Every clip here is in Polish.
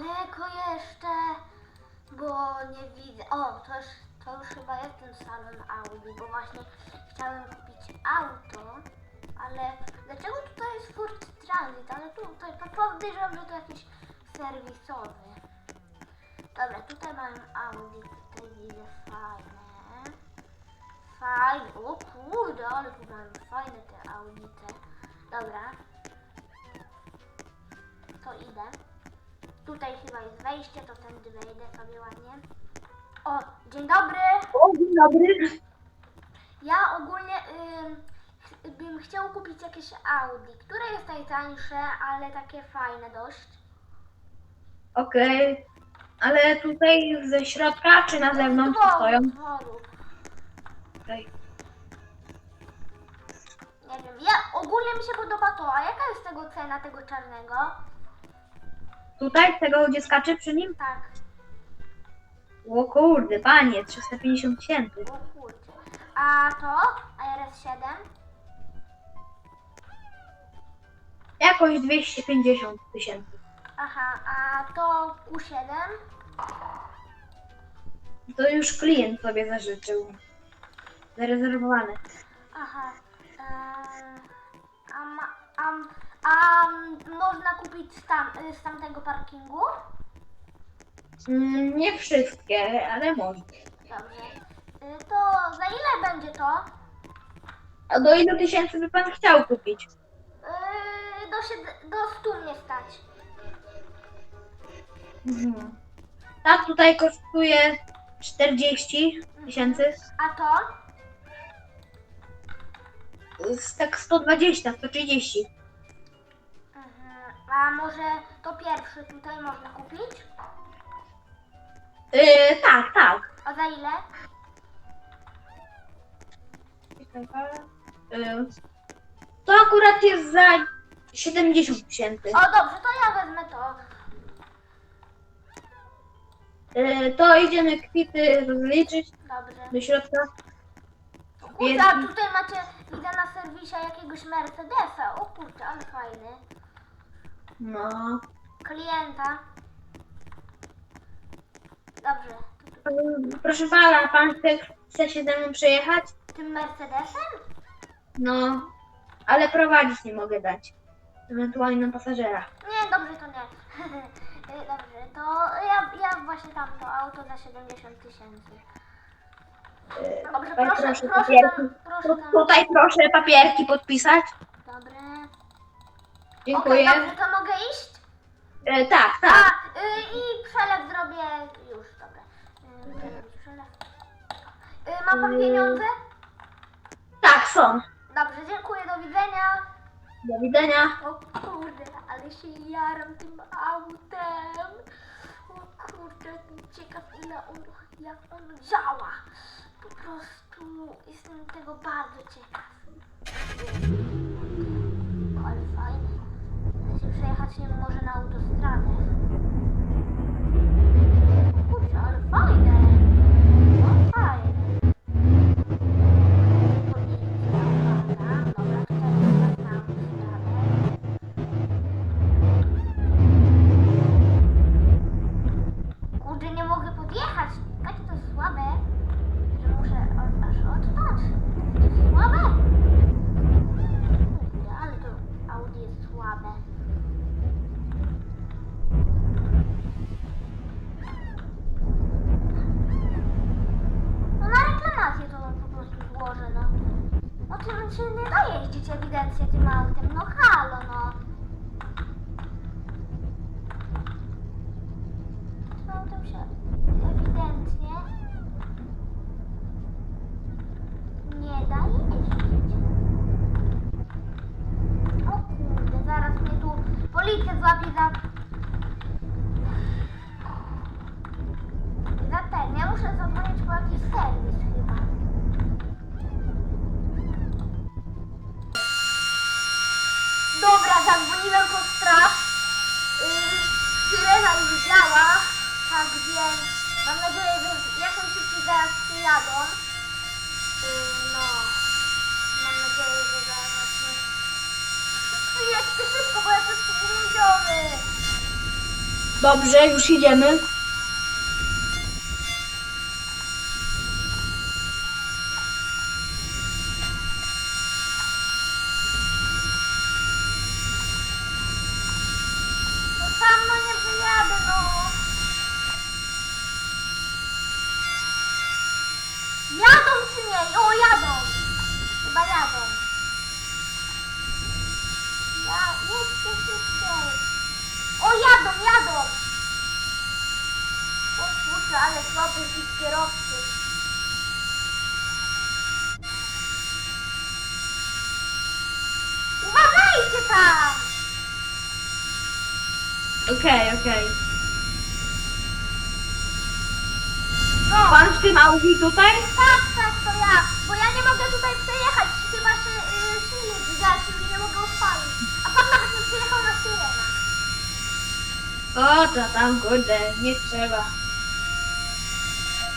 daleko jeszcze, bo nie widzę. O, to już, to już chyba jest ten salon Audi, bo właśnie chciałem kupić auto, ale dlaczego tutaj jest Ford Transit? Ale tutaj podejrzewam, że to jakiś serwisowy. Dobra, tutaj mam Audi, tutaj widzę fajne. Fajne, o kurde, ale tu mam fajne te Audice. Dobra. To idę. Tutaj chyba jest wejście, to tędy wejdę sobie ładnie. O, dzień dobry. O, dzień dobry. Ja ogólnie ch- bym chciał kupić jakieś Audi, które jest najtańsze, ale takie fajne dość. Okej. Ale tutaj ze środka czy na zewnątrz Dworu, stoją? dworu. Okej. Nie wiem, ja ogólnie mi się podoba to, a jaka jest tego cena tego czarnego? Tutaj, tego gdzie skacze przy nim? Tak, O kurde, panie, 350 tysięcy. o kurczę. A to? ARS-7? Jakoś 250 tysięcy. Aha, a to Q7? To już klient sobie zażyczył. Zarezerwowane. Aha. Eee, a, ma, a, a można kupić z, tam, z tamtego parkingu? Mm, nie wszystkie, ale może. Dobrze. Y, To za ile będzie to? A do ilu tysięcy by pan chciał kupić? Yy, do, sied- do 100 mnie stać. Mhm. Ta tutaj kosztuje 40 tysięcy. A to? Z Tak 120, 130. A może to pierwszy tutaj można kupić? Yy, tak, tak. A za ile? Yy, To akurat jest za 70 tysięcy. O dobrze, to ja wezmę to. Yy, To idziemy kwity rozliczyć Dobrze. do środka. Kurde, a tutaj macie, widzę na serwisie jakiegoś Mercedesa. O kurczę, ale fajny. No. Klienta. Dobrze. Proszę pana, pan chce, chce się ze mną przejechać? Tym Mercedesem? No. Ale prowadzić nie mogę dać. Ewentualnie na pasażera. Nie, dobrze to nie. Dobrze, to ja, ja właśnie tam to auto za 70 tysięcy. Dobrze, proszę, proszę proszę tam, proszę tam. Tutaj proszę papierki podpisać. Dziękuję. Okej, dobrze, to mogę iść? Yy, tak, A, tak. y, i przelew zrobię już, dobra. Y, przelew, przelew. Y, ma pan Y. pieniądze? Tak, są. Dobrze, dziękuję, do widzenia. Do widzenia. O kurde, ale się jaram tym autem. O kurde, ciekaw ile on, jak on działa. Po prostu jestem tego bardzo ciekaw. Gumiony. Dobrze, już idziemy. No sam no nie wyjadę, no. Jadą czy nie? O, jadą. Chyba jadą. O, jadą, jadą. O kurczę, ale słaby ich kierowcy. Uważajcie tam! Okej, okej. No. Pan w tym Audi tutaj? Tak, tak, to ja, bo ja nie mogę tutaj przejechać, chyba że y, silnik zgasił i nie mogę odpalić. A pan nawet nie przyjechał na syrenach. O, to tam, kurde, nie trzeba.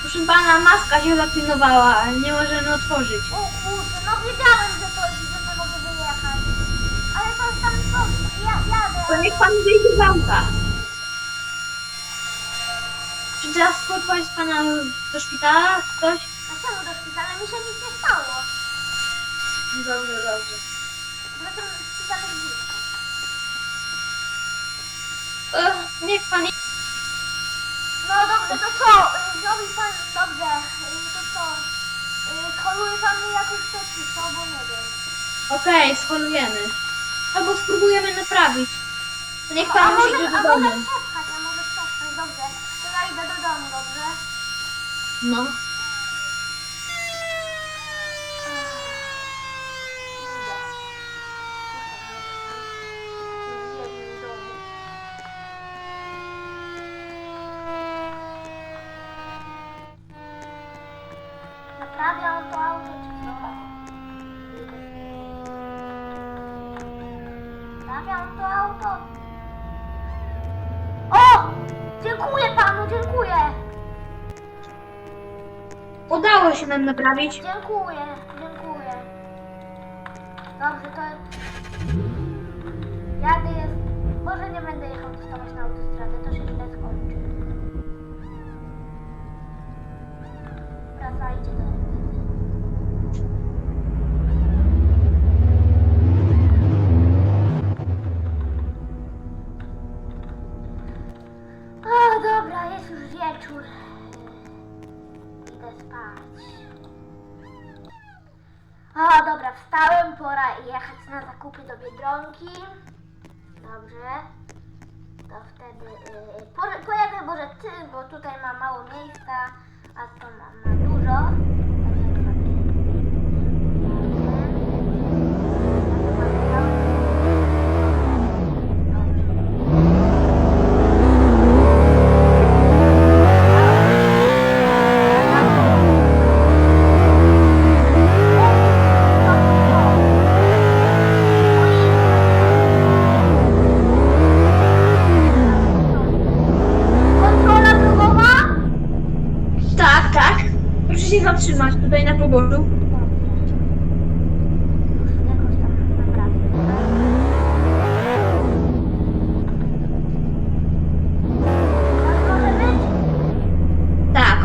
Proszę pana, maska się zaklinowała, ale nie możemy otworzyć. O kurczę, no wiedziałem, że to że nie mogę wyjechać. Ale to jest tam co, ja jadę. To niech pan wyjdzie z auta. Czy teraz podpaść pana do szpitala, coś? A czemu do szpitala? Mi się nic nie stało. Dobrze, dobrze. Poza tym szpital jest blisko. Ech, niech pan... No dobrze, to co? Y, Zrobi pan, dobrze, y, to co? Y, Koluje pan mi jakoś to czy co, bo nie wiem. Okej, skolujemy. Albo spróbujemy naprawić. To niech No, pan a może, idzie a do może domu. przepchać, a może przepchać, dobrze. To ja idę do domu, dobrze? No. Udało się nam naprawić. Dziękuję, dziękuję. Dobrze, to jadę jest. Może nie będę jechał dostawać na autostradę, to się źle skończy. Wracajcie do. O, dobra, jest już wieczór. Idę spać. O, dobra, wstałem, pora jechać na zakupy do Biedronki. Dobrze. To wtedy yy, po, pojadę może ty, bo tutaj ma mało miejsca, a to ma, ma dużo.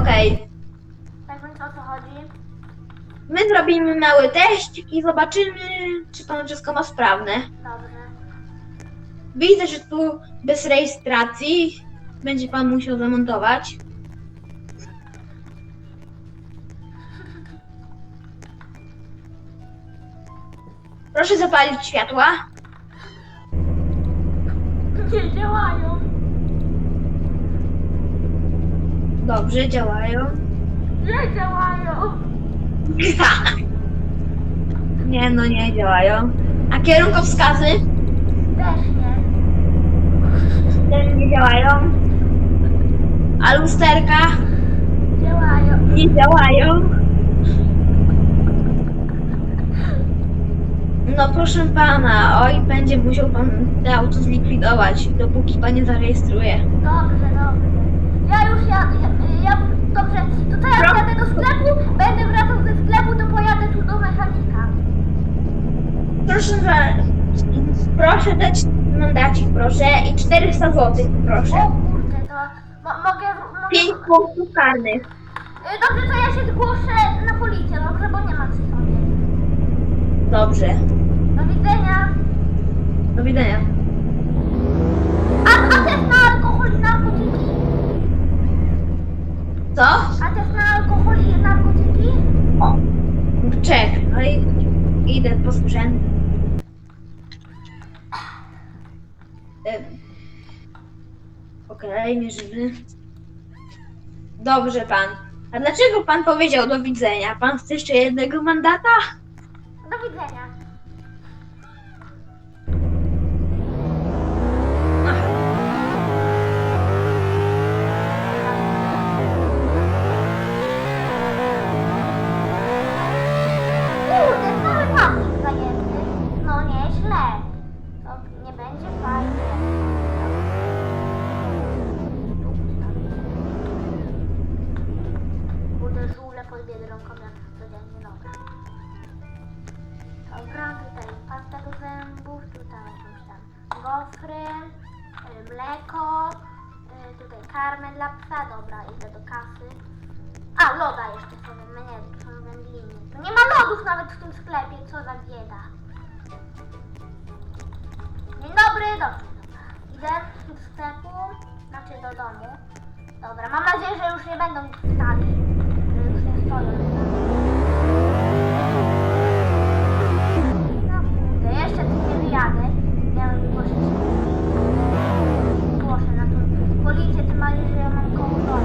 Okej. Tak więc o co chodzi? My zrobimy mały teść i zobaczymy, czy pan wszystko ma sprawne. Dobrze. Widzę, że tu bez rejestracji będzie pan musiał zamontować. Proszę zapalić światła. Nie działają. Dobrze, działają. Nie działają. Nie, no nie działają. A kierunkowskazy Też nie. też nie działają. A lusterka Działają. nie działają. No proszę pana, oj, będzie musiał pan te auto zlikwidować, dopóki pan nie zarejestruje. Dobrze, dobrze. Ja już jadę. Ja, ja, dobrze, to co jak Pro- jadę do sklepu, będę wracał ze sklepu, to pojadę tu do mechanika. Proszę, że Proszę dać mandacik, proszę. I 400 zł, proszę. O kurde, to mo mogę... mogę... 5 punktów karnych. Y, Dobrze, to ja się zgłoszę na policję, dobrze, bo nie mam przy sobie. Dobrze. Do widzenia. Do widzenia. A, a też na alkohol i narkotyki? Co? A też na alkohol i narkotyki? O. Czek. Ale idę po sprzęt. Okej, mierzymy. Dobrze pan. A dlaczego pan powiedział do widzenia? Pan chce jeszcze jednego mandata? Do widzenia. Karmę dla psa, dobra, idę do kasy. A, loda jeszcze sobie, no są wędliny. To nie ma lodów nawet w tym sklepie, co za bieda. Dzień dobry, dobrze, dobra. Idę do sklepu, znaczy do domu. Dobra, mam nadzieję, że już nie będą stali, że już nie stoją. Policję, tym bardziej, że ja mam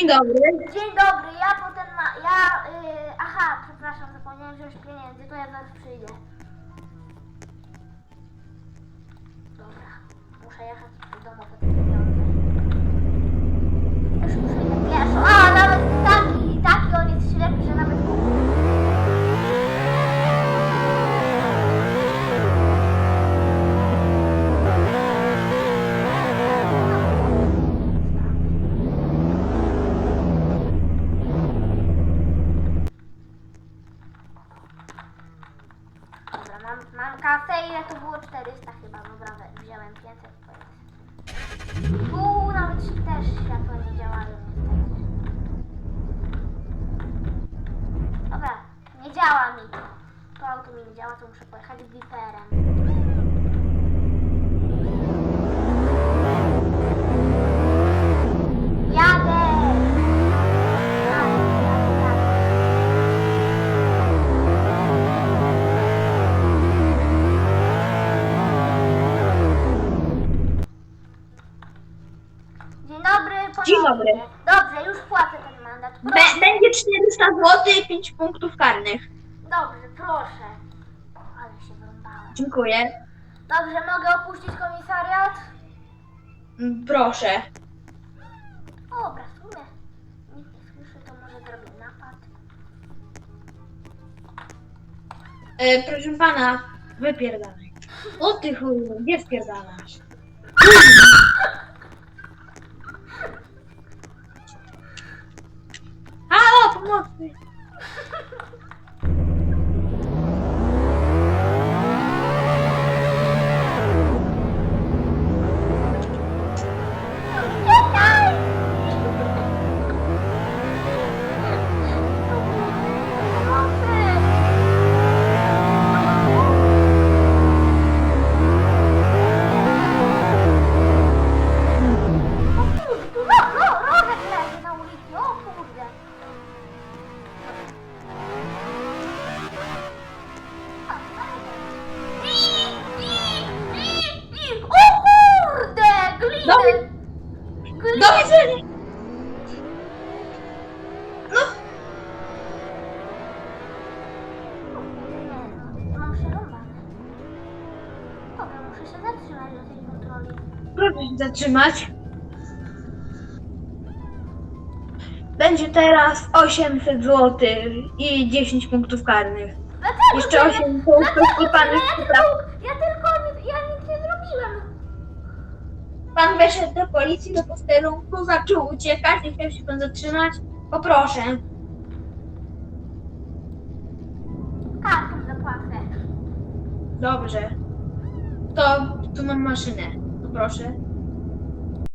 Dzień dobry. Dzień dobry, ja potem ma... Ja... y, aha, przepraszam, zapomniałem wziąć pieniędzy, to ja zaraz przyjdę. Działa mi to. To auto mi nie działa, to muszę pojechać jadę. Dzień dobry. Dzień dobry. Dobrze, już płacę ten mandat. Proszę. będzie 400 zł i 5 punktów karnych. Dobrze, proszę. Ale się wyrąbałem. Dziękuję. Dobrze, mogę opuścić komisariat? Mm, Proszę. O, Dobra, w sumie nikt nie słyszy, to może zrobię napad. E, proszę pana, wypierdalaj. O ty chuju, gdzie spierdalasz? Come on. Się zatrzymać. Będzie teraz 800 zł i 10 punktów karnych. Dlaczego? Jeszcze Ja- 8 punktów i pan Ja, już ja, poprawi. tylko, ja tylko ja nic nie zrobiłem. Pan weszedł do policji, do posterunku, zaczął uciekać, nie chciał się pan zatrzymać. Poproszę. Kartą zapłacę. Dobrze. To tu mam maszynę. Poproszę.